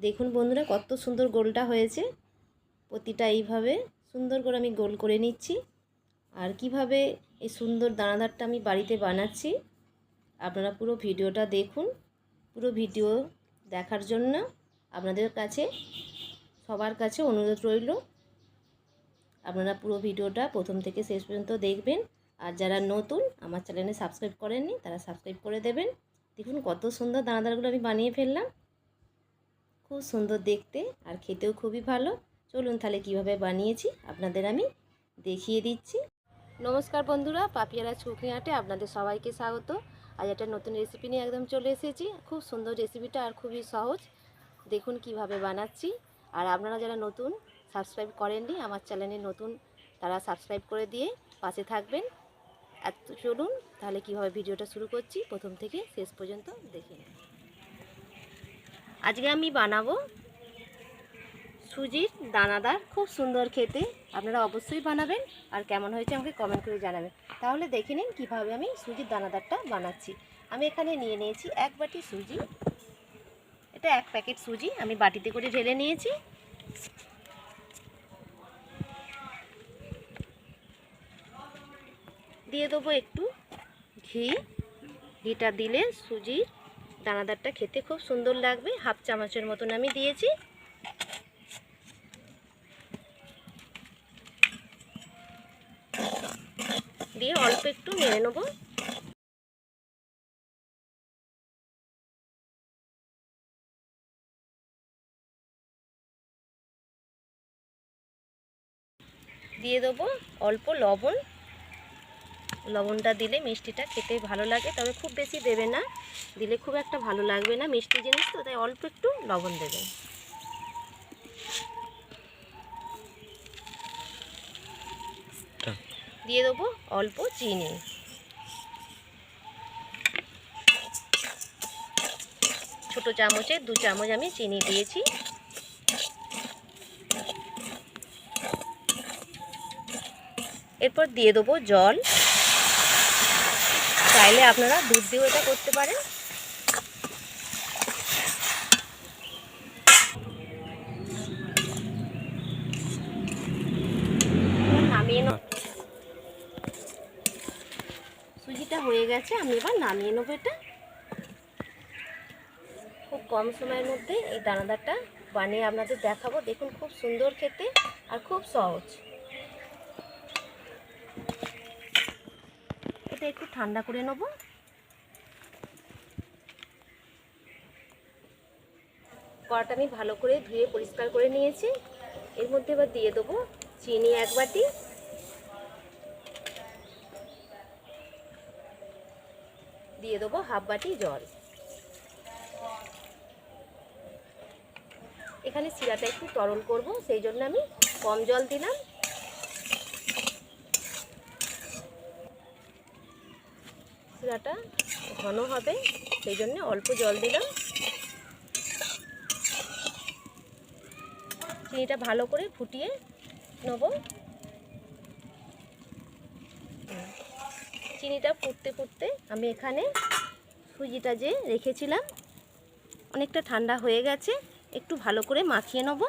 দেখুন বন্ধুরা, কত সুন্দর গোলটা হয়েছে। প্রতিটা এইভাবে সুন্দর করে আমি গোল করে নিচ্ছি। আর কীভাবে এই সুন্দর দানাদারটা আমি বাড়িতে বানাচ্ছি, আপনারা পুরো ভিডিওটা দেখুন। পুরো ভিডিও দেখার জন্য আপনাদের কাছে, সবার কাছে অনুরোধ রইল। আপনারা পুরো ভিডিওটা প্রথম থেকে শেষ পর্যন্ত দেখবেন। আর যারা নতুন, আমার চ্যানেলে সাবস্ক্রাইব করেননি, তারা সাবস্ক্রাইব করে দেবেন। দেখুন কত সুন্দর দানাদারগুলো আমি বানিয়ে ফেললাম। খুব সুন্দর দেখতে আর খেতেও খুবই ভালো। চলুন তাহলে কীভাবে বানিয়েছি আপনাদের আমি দেখিয়ে দিচ্ছি। নমস্কার বন্ধুরা, পাপিয়ারা ছুকনি হাটে আপনাদের সবাইকে স্বাগত। আজ একটা নতুন রেসিপি নিয়ে একদম চলে এসেছি। খুব সুন্দর রেসিপিটা আর খুবই সহজ। দেখুন কীভাবে বানাচ্ছি। আর আপনারা যারা নতুন সাবস্ক্রাইব করেননি, আমার চ্যানেলে নতুন, তারা সাবস্ক্রাইব করে দিয়ে পাশে থাকবেন। এত চলুন তাহলে কীভাবে ভিডিওটা শুরু করছি, প্রথম থেকে শেষ পর্যন্ত দেখে নিন আজকে আমি বানাবো সুজির দানাদার, খুব সুন্দর খেতে। আপনারা অবশ্যই বানাবেন। আর কেমন হয়েছে আমাকে কমেন্ট করে জানাবেন। তাহলে দেখে নিন কীভাবে আমি সুজির দানাদারটা বানাচ্ছি। আমি এখানে নিয়ে নিয়েছি এক বাটি সুজি। এটা এক প্যাকেট সুজি আমি বাটিতে করে ঢেলে নিয়েছি। দিয়ে দেবো একটু ঘি। ঘিটা দিলে সুজির দানাদারটা খেতে খুব সুন্দর লাগবে। হাফ চামচের মতন আমি দিয়েছি। দিয়ে অল্প একটু নেড়ে নেব। দিয়ে দেবো অল্প লবণ। লবণটা দিলে মিষ্টিটা খেতে ভালো লাগে, তবে খুব বেশি দেবে না। দিলে খুব একটা ভালো লাগবে না মিষ্টি জিনিস তো, তাই অল্প একটু লবণ দেবেন দিয়ে দেবো অল্প চিনি। ছোট চামচে, দু চামচ আমি চিনি দিয়েছি। এরপর দিয়ে দেবো জল। চাইলে আপনারা দুধ দিয়েও এটা করতে পারেন। নামিয়ে নেব। সুজিটা হয়ে গেছে, আমি এবার নামিয়ে নেব এটা। খুব কম সময়ের মধ্যে এই দানাদারটা বানিয়ে আপনাদের দেখাবো। দেখুন, খুব সুন্দর খেতে আর খুব সহজ। একটু ঠান্ডা করে নেব। কড়াটা আমি ভালো করে ধুয়ে পরিষ্কার করে নিয়েছি। এর মধ্যে এবার দিয়ে দেবো চিনি এক বাটি। দিয়ে দেবো হাফ বাটি জল। এখানে শিরাটা একটু তরল করব, সেই জন্য আমি কম জল দিলাম। শিরাটা ঘন হবে, সেই জন্য অল্প জল দিলাম। চিনিটা ভালো করে ফুটিয়ে নেব। চিনিটা ফুটতে ফুটতে আমি এখানে সুজিটা যে রেখেছিলাম, অনেকটা ঠান্ডা হয়ে গেছে, একটু ভালো করে মাখিয়ে নেব।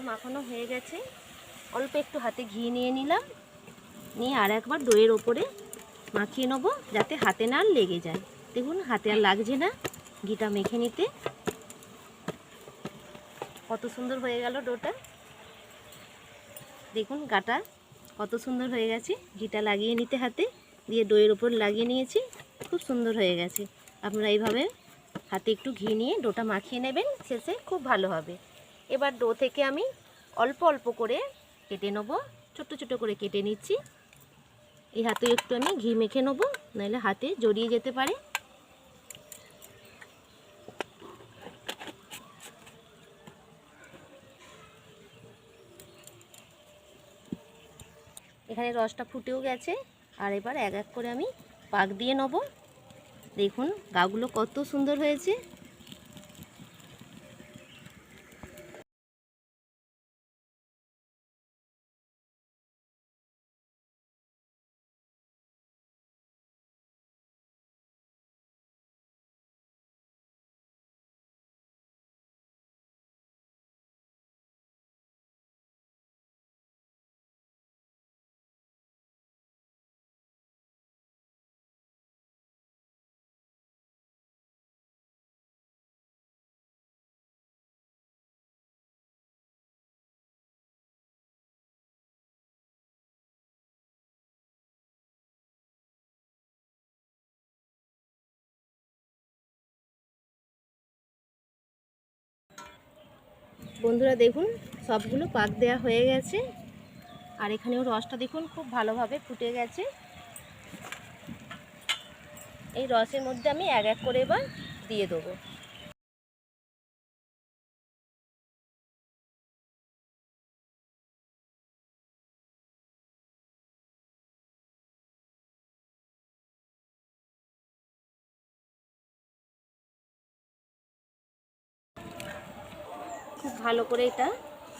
মাখানো হয়ে গেছে। অল্প একটু হাতে ঘি নিয়ে নিলাম। নিয়ে আর একবার দইয়ের ওপরে মাখিয়ে নেব যাতে হাতে না লেগে যায়। দেখুন, হাতে আর লাগছে না ঘিটা মেখে নিতে। কত সুন্দর হয়ে গেল ডোটা। দেখুন, গাটা কত সুন্দর হয়ে গেছে। ঘিটা লাগিয়ে নিতে হাতে। দিয়ে দইয়ের ওপর লাগিয়ে নিয়েছি। খুব সুন্দর হয়ে গেছে। আপনারা এইভাবে হাতে একটু ঘি নিয়ে ডোটা মাখিয়ে নেবেন। শেষে খুব ভালো হবে। এবার ডো থেকে আমি অল্প অল্প করে কেটে নেব। ছোট ছোট করে কেটে নিচ্ছি। এই হাতে একটু আমি ঘি মেখে নেব, নাহলে হাতে জড়িয়ে যেতে পারে। এখানে রসটা ফুটেও গেছে। আর এবার এক এক করে আমি পাক দিয়ে নেব। দেখুন, গাগুলো কত সুন্দর হয়েছে। বন্ধুরা দেখুন, সবগুলো পাক দেয়া হয়ে গেছে। আর এখানেও রসটা দেখুন, খুব ভালোভাবে ফুটে গেছে। এই রসের মধ্যে আমি এক এক করে এবার দিয়ে দেবো। খুব ভালো করে এটা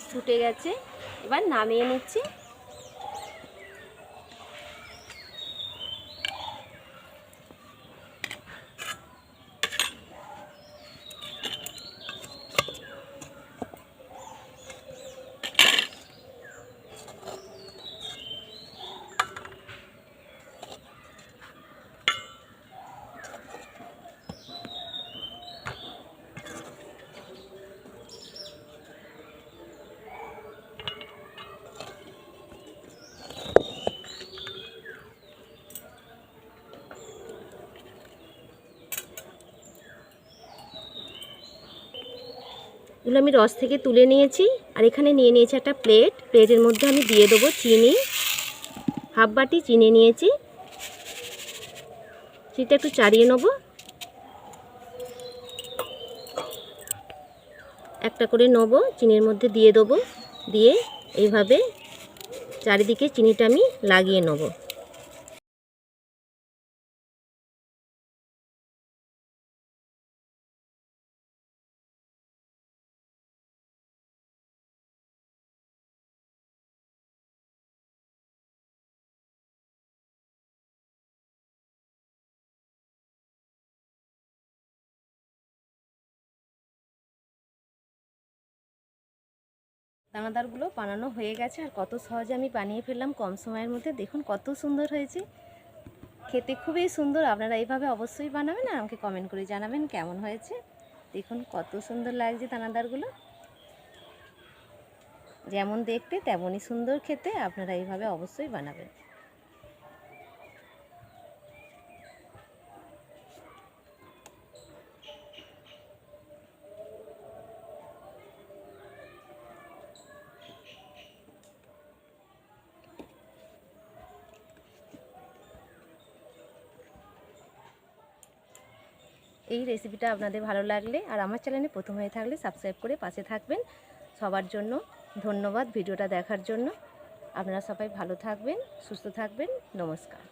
ছুটে গেছে। এবার নামিয়ে নিচ্ছি। এগুলো আমি রস থেকে তুলে নিয়েছি আর এখানে নিয়ে নিয়েছি একটা প্লেট। প্লেটের মধ্যে আমি দিয়ে দেবো চিনি। হাফ বাটি চিনি নিয়েছি। চিনিটা একটু চাড়িয়ে নেব। একটা করে নেব, চিনির মধ্যে দিয়ে দেবো। দিয়ে এইভাবে চারিদিকে চিনিটা আমি লাগিয়ে নেব। দানাদারগুলো বানানো হয়ে গেছে আর কত সহজে আমি বানিয়ে ফেললাম কম সময়ের মধ্যে। দেখুন কত সুন্দর হয়েছে। খেতে খুবই সুন্দর। আপনারা এইভাবে অবশ্যই বানাবেন আর আমাকে কমেন্ট করে জানাবেন কেমন হয়েছে। দেখুন কত সুন্দর লাগছে দানাদারগুলো। যেমন দেখতে তেমনই সুন্দর খেতে আপনারা এইভাবে অবশ্যই বানাবেন। এই রেসিপিটা আপনাদের ভালো লাগলে আর আমার চ্যানেলে প্রথম হয়ে থাকলে সাবস্ক্রাইব করে পাশে থাকবেন। সবার জন্য ধন্যবাদ ভিডিওটা দেখার জন্য। আপনারা সবাই ভালো থাকবেন, সুস্থ থাকবেন। নমস্কার।